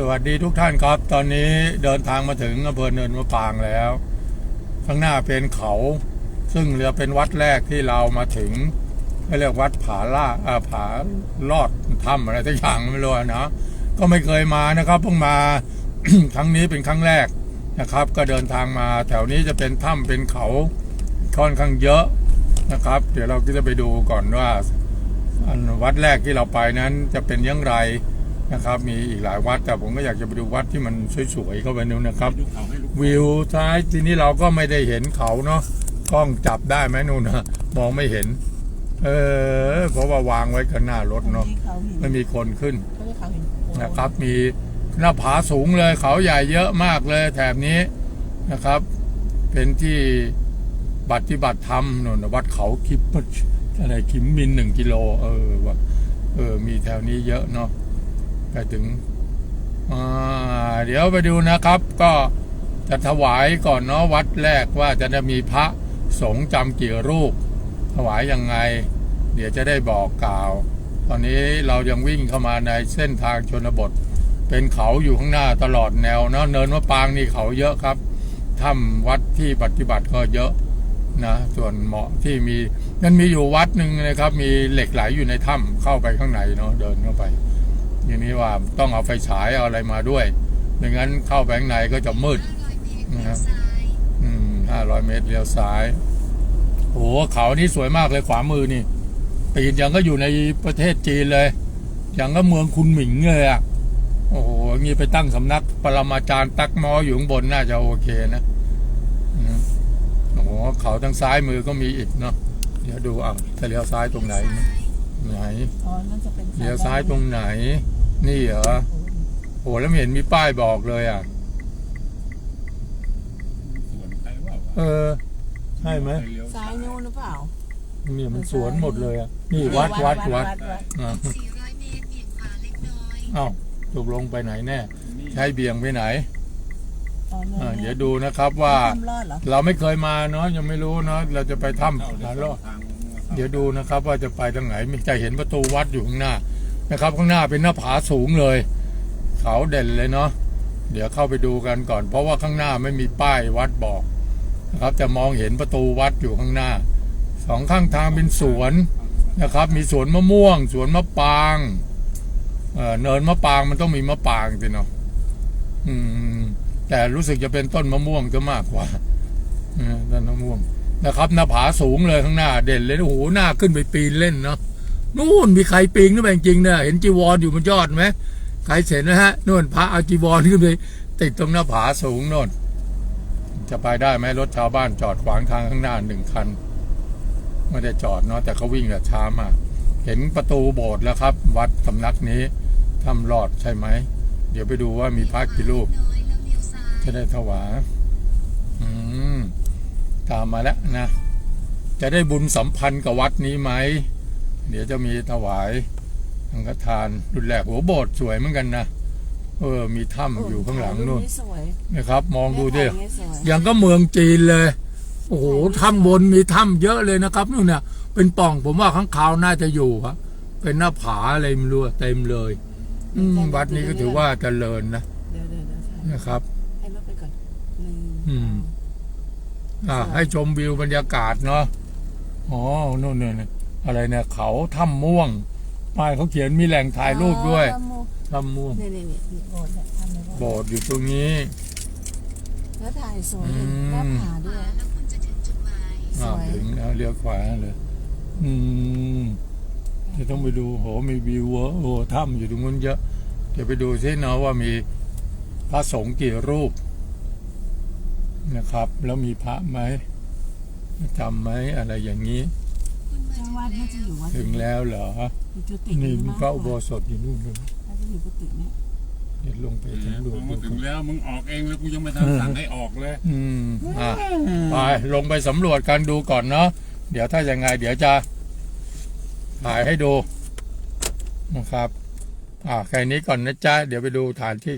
สวัสดีทุกท่านครับ ตอนนี้เดินทางมาถึงอำเภอเนินมะปรางแล้ว ข้างหน้าเป็นเขา ซึ่งเรือเป็นวัดแรกที่เรามาถึงเขาเรียกวัดผาล่าอ่าผาลอดถ้ำอะไรทุกอย่างไม่รู้นะก็ไม่เคยมานะครับเพิ่งมาครั้งนี้เป็นครั้งแรกนะครับ ก็เดินทางมาแถวนี้จะเป็นถ้ำเป็นเขาค่อนข้างเยอะนะครับ เดี๋ยวเราก็จะไปดูก่อนว่าวัดแรกที่เราไปนั้นจะเป็นอยังไร นะครับ มีอีกหลายวัดแต่ผมก็อยากจะไปดูวัดที่มันสวยๆเข้าไปนู่นนะครับดูเขาให้ลูกวิวท้ายทีนี้เราก็ไม่ได้เห็นเขาเนาะกล้องจับได้ไหมนู่นนะมองไม่เห็น เออเพราะว่าวางไว้กันหน้ารถเนาะที่เขาหินไม่มีคนขึ้นเขาเรียกเขาหินโขงนะครับ มีหน้าผาสูงเลยเขาใหญ่เยอะมากเลยแถบนี้นะครับ เป็นที่ปฏิบัติธรรมนนวัดเขาคิปอะไรคิมมินหนึ่งกิโล เออว่าเออมีแถวนี้เยอะเนาะ ไปถึงเดี๋ยวไปดูนะครับ ก็จะถวายก่อนเนาะวัดแรกว่าจะได้มีพระสงฆ์จำกี่รูป ถวายยังไง เดี๋ยวจะได้บอกกล่าว ตอนนี้เรายังวิ่งเข้ามาในเส้นทางชนบท เป็นเขาอยู่ข้างหน้าตลอดแนวเนาะเนินมะปางนี่เขาเยอะครับถ้ำวัดที่ปฏิบัติก็เยอะนะส่วนเหมาะที่มีมันมีอยู่วัดหนึ่งนะครับ มีเหล็กไหลอยู่ในถ้ำเข้าไปข้างในเนาะเดินเข้าไป อย่นี้ว่าต้องเอาไฟฉายเอาอะไรมาด้วยไม่งั้นเข้าไปข้างในก็จะมืดนะครับอืมห้าร้อยเมตรเลี้ยวซ้ายโอ้โหเขานี่สวยมากเลยขวามือนี่ปีนยังก็อยู่ในประเทศจีนเลยย่างก็เมืองคุณหมิงเลยอะโอ้โหงี้ไปตั้งสำนักปรมาจารย์ตักมออยู่ข้างบนน่าจะโอเคนะโอ้โหเขาทางซ้ายมือก็มีอีกเนาะเดี๋ยวดูอะจะเลี้ยวซ้ายตรงไหน ไหนอ๋อนั่นจะเป็นเลี้ยวซ้ายตรงไหน นี่เหรอโอ้โหแล้วไม่เห็นมีป้ายบอกเลยอะสวนใครว่าวะเออ ใช่ไหมเลี้ยวซ้ายนู้นหรือเปล่าเนี่ยมันสวนหมดเลยอะนี่วัดวัดวัดอ่า400เมตรเบี่ยงขวาเล็กน้อยเอ้าตกลงไปไหนแน่ ใช้เบี่ยงไปไหนอ๋ออ่าเนี่เดี๋ยวดูนะครับว่าทำรอดเหรอเราไม่เคยมาเนาะยังไม่รู้เนาะเราจะไปถ้ำเข้าหาเดี๋ลยวอดทางเดี๋ยวดูนะครับว่าจะไปทางไหนมีจะเห็นประตูวัดอยู่ข้างหน้านะครับ ข้างหน้าเป็นหน้าผาสูงเลย เขาเด่นเลยเนาะเดี๋ยวเข้าไปดูกันก่อน เพราะว่าข้างหน้าไม่มีป้ายวัดบอกนะครับจะมองเห็นประตูวัดอยู่ข้างหน้าสองข้างทางเป็นสวนนะครับ มีสวนมะม่วง สวนมะปางเอ่อเนินมะปางมันต้องมีมะปางสิเนาะอืมแต่รู้สึกจะเป็นต้นมะม่วงจะมากกว่าต้นมะม่วง นะครับหน้าผาสูงเลยข้างหน้าเด่นเลยโอ้โหหน้าขึ้นไปปีนเล่นเนาะนู่นมีใครปีนขึ้นไปจริงๆเนี่ยเห็นจีวรอยู่บนยอดไหมใครเห็นนะฮะนู่นพระเอาจีวรขึ้นไปติดตรงหน้าผาสูงโน่นจะไปได้ไหมรถชาวบ้านจอดขวางทางข้างหน้าหนึ่งคันไม่ได้จอดเนาะแต่เขาวิ่งแบบช้ามากเห็นประตูโบสถ์แล้วครับ วัดสำนักนี้ทำรอดใช่ไหม เดี๋ยวไปดูว่ามีพระกี่รูป จะได้ถวายอืม ตามมาแล้วนะ จะได้บุญสัมพันธ์กับวัดนี้ไหม เดี๋ยวจะมีถวายสังฆทานรุ่นแรกโหโบสถ์สวยเหมือนกันนะ เออ มีถ้ำอยู่ข้างหลังนู่นสวยนะครับ มองดูดิแม่ถ่ายอย่างนี้สวยอย่างก็เมืองจีนเลย โอ้โห ถ้ำบนมีถ้ำเยอะเลยนะครับนู่นเนี่ยเป็นปล่องผมว่าข้างคาวน่าจะอยู่ครับเป็นหน้าผาอะไรไม่รู้อะเต็มเลย อืมวัดนี้ก็ถือว่าเจริญนะเดี๋ยวเดี๋ยวเดี๋ยวถ่ายนะครับ ให้รถไปก่อนหนึ่งอืม อ่าสวยให้ชมวิวบรรยากาศเนาะอ๋อนู่นเนี่ยอะไรเนี่ยเขาถ้ำม่วงป้ายเขาเขียนมีแหล่งถ่ายรูปด้วยอ๋อโมถ้ำม่วงนี่นี่นี่นี่โบสถ์เนี่ยทำในโบสถ์อยู่ตรงนี้แล้วถ่ายสวยอืมหน้าผาขด้ววายแล้วคุณจะถึงจุดหมายสอ่าวยถึงแล้วเลี้ยวขวาเลย อืมจะต้องไปดูโหมีวิวเวอร์โอ้ถ้ำอยู่ตรงนู้นเยอะเดี๋ยวไปดูซิเนาะว่ามีพระสงฆ์กี่รูป นะครับ แล้วมีพระไหมจำไหมอะไรอย่างนี้คุณมาจังหวัดน่าจะอยู่วัดถึงแล้วเหรอ อยู่จุตินี่มีมากพระกอุโบว่าสถอยู่นู่นเลยน่าจะอยู่กุฏิเนี่ยเดี๋ยวลงไปสำรวจมาดูถึงแล้วมึงออกเองแล้วกูยังไม่ทันสั่งให้ออกเลย อืมอะไปลงไปสำรวจกันดูก่อนเนาะเดี๋ยวถ้ายังไง เดี๋ยวจะถ่ายให้ดูนะครับ อ่าแค่นี้ก่อนนะจ๊ะ เดี๋ยวไปดูฐานที่